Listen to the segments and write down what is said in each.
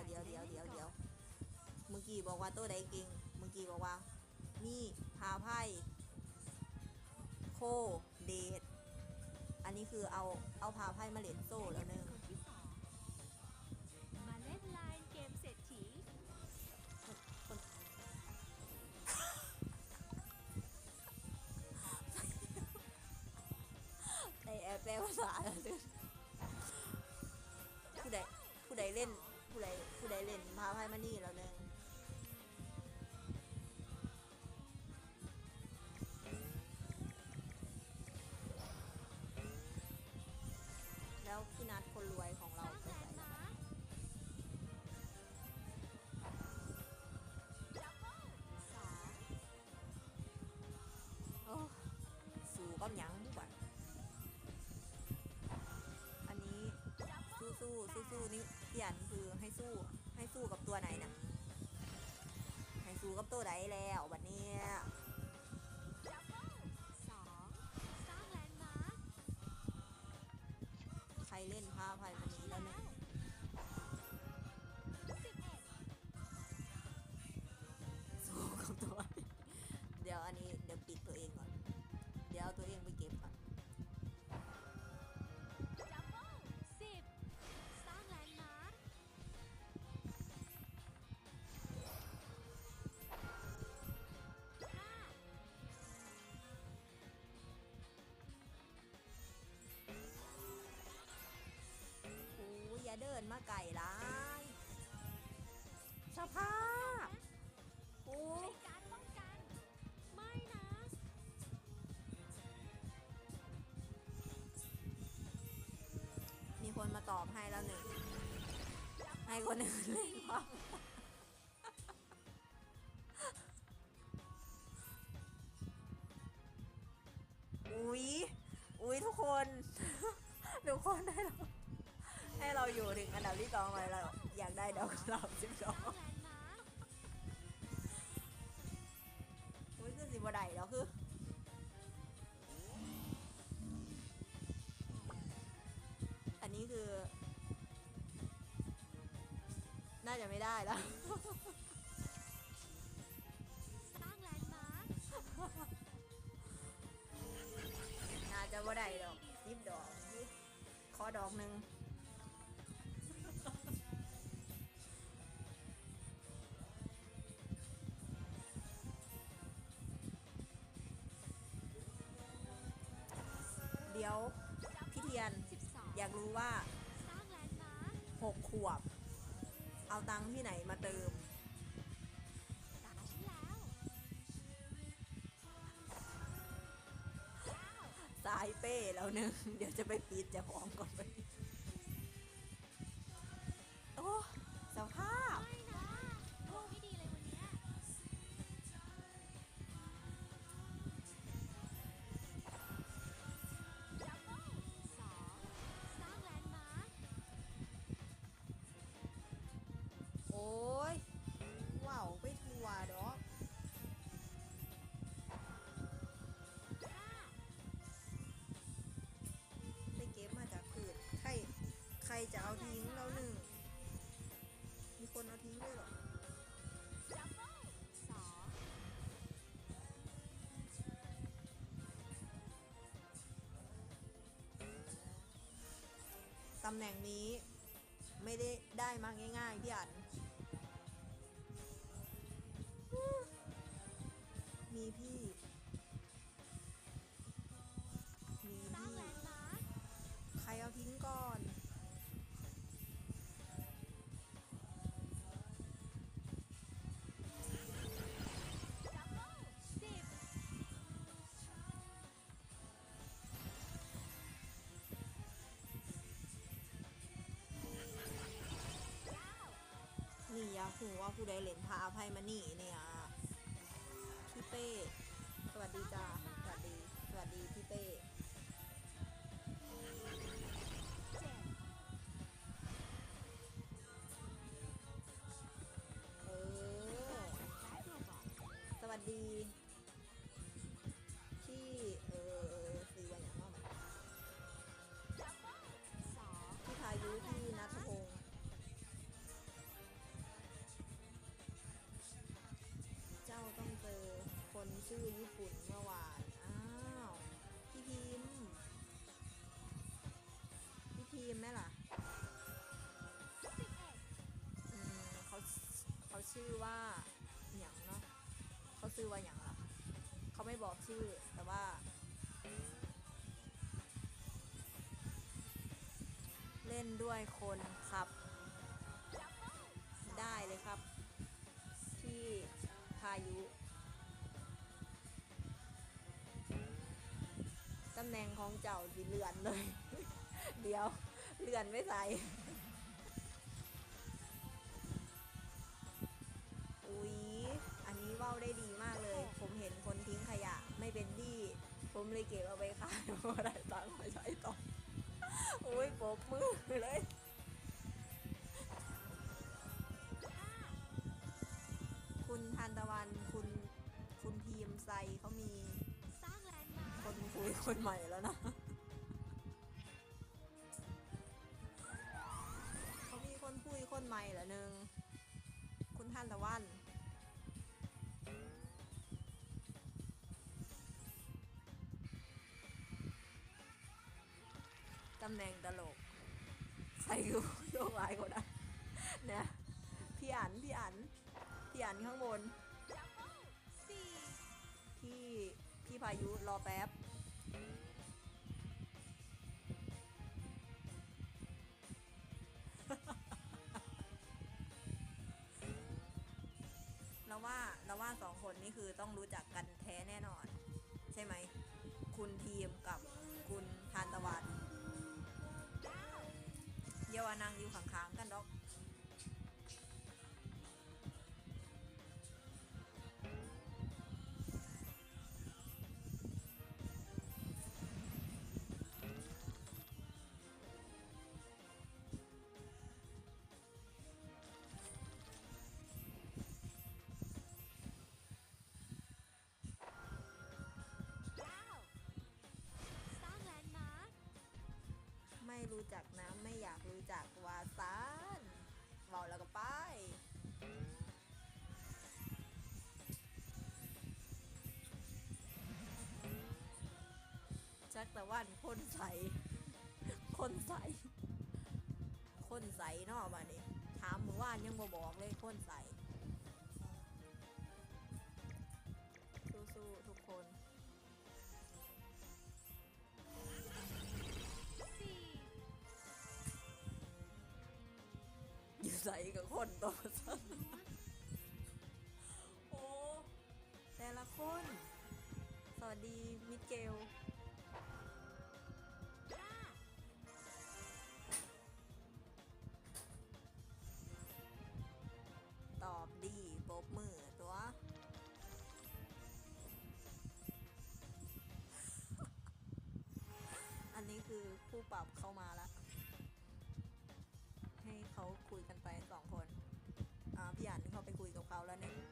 ยวเดี๋ยวเดี๋ยวเดี๋ยวเดี๋ยวเมื่อกี้บอกว่าตัวใดเก่งเมื่อกี้บอกว่า นี่พาไพ่โคเดทอันนี้คือเอาเอาพาไพ่มาเล่นโซ่แล้วหนึงคนที่สองมาเล่นไลน์เกมเศรษฐีไอแอบแปลภาษาแล้วนึงผู้ใดผู้ใดเล่น ผู้ใดผู้ใดเล่นพาไพ่มานี่แล้วหนึงแล้วพี่นัดคนรวยของสเราร้างไปแลไหนนด์มาร์คดับเบิลสองโอ้สู้กับหยัง สู้กับตัวไหนนะให้สู้กับตัวไหนแล้ววันนี้ใครเล่นพาภัยมันนี้แล้วเนี่ย เดินมาไก่ร้ายสภาพโอ้ในการป้องกัน ไม่นะ มีคนมาตอบให้แล้วหนึ่ง ให้คนอื่นเล่นบ้างอุ๊ย อุ๊ยทุกคน ทุกคนให้เรา ให้เราอยู่ถึงอันดับที่สองเลยเราอยากได้ดอกกุหลาบสิบสองสร้างแลนด์มาร์คอุ๊ยคือสิบวไดแล้วคืออันนี้คือ น่าจะไม่ได้แล้ว สร้างแลนด์มาร์คน่าจะบ่ได้ดอกยิบดอกขอดอกหนึ่ง แล้วพี่เทียนอยากรู้ว่าหกขวบ เอาตังค์ที่ไหนมาเติม สายเป้แล้วหนึ่งเดี๋ยวจะไปปีดเจะของก่อนไป จะเอาทิ้งแล้วหนึ่ง มีคนเอาทิ้งด้วยเหรอตำแหน่งนี้ไม่ได้ได้มาง่ายๆพี่อันมีพี่ อยากหูว่าผู้ใดเหรียญพาอภัยมานี่เนี่ยพี่เป้ สวัสดีจ้าสวัสดี สวัสดีพี่เป้เออสวัสดีื่อว่าอย่างเนาะเขาซื้อว่าอย่างล่ะเขาไม่บอกชื่อแต่ว่า เล่นด้วยคนครับ ได้เลยครับ ที่พายุตำแหน่งของเจ้าสิเลือนเลย เดี๋ยวเลือนไม่ใส่ ได้ตังค์มาใช้ต่ออุ้ยปบมือเลยคุณทานตะวันคุณคุณพีมไซเขามีสร้างแลนด์มาคนคุยคนใหม่แล้วนะเขามีคนคุยคนใหม่เหรอหนึ่งคุณทานตะวันำแหน่งตลกใส่กูโยกหลายคนอะเนี่ยพี่อันพี่อันพี่อันข้างบนที่พี่พี่พายุรอแป๊บเราว่าเราว่าสองคนนี้คือต้องรู้จักกันแท้แน่นอน ใช่ไหม คุณทีมกับคุณทานตะวัน วานางอยู่ข้างๆกันดอก รู้จักนะไม่อยากรู้จักวาซานเบาแล้วก็ไปจักต่วันคนใส คนใส คนใสนาะมาเนี่ถามมือว่านยังบ่บอกเลยคนใส ใสกับคนตัวสั้นโอ้ แต่ละคน สวัสดีมิเกลตอบดีปบมือตัว อันนี้คือผู้ปรับเข้ามาแล้ว พี่อันเขาไปคุยกับเขาแล้วเนี่ย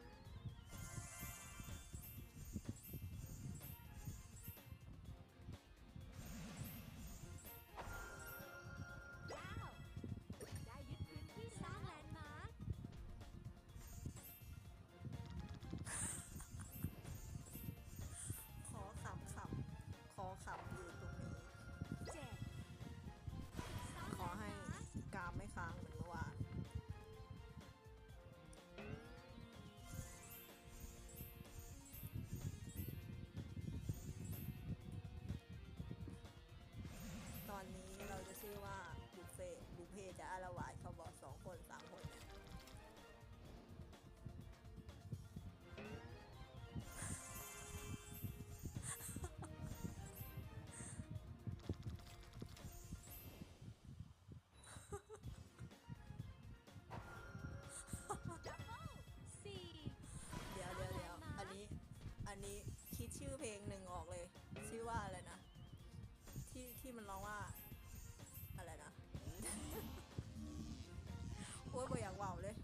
ชื่อเพลงหนึ่งออกเลย ชื่อว่าอะไรนะ ที่ที่มันร้องว่า อะไรนะ โอ้ยบ่อยากว่าวเลย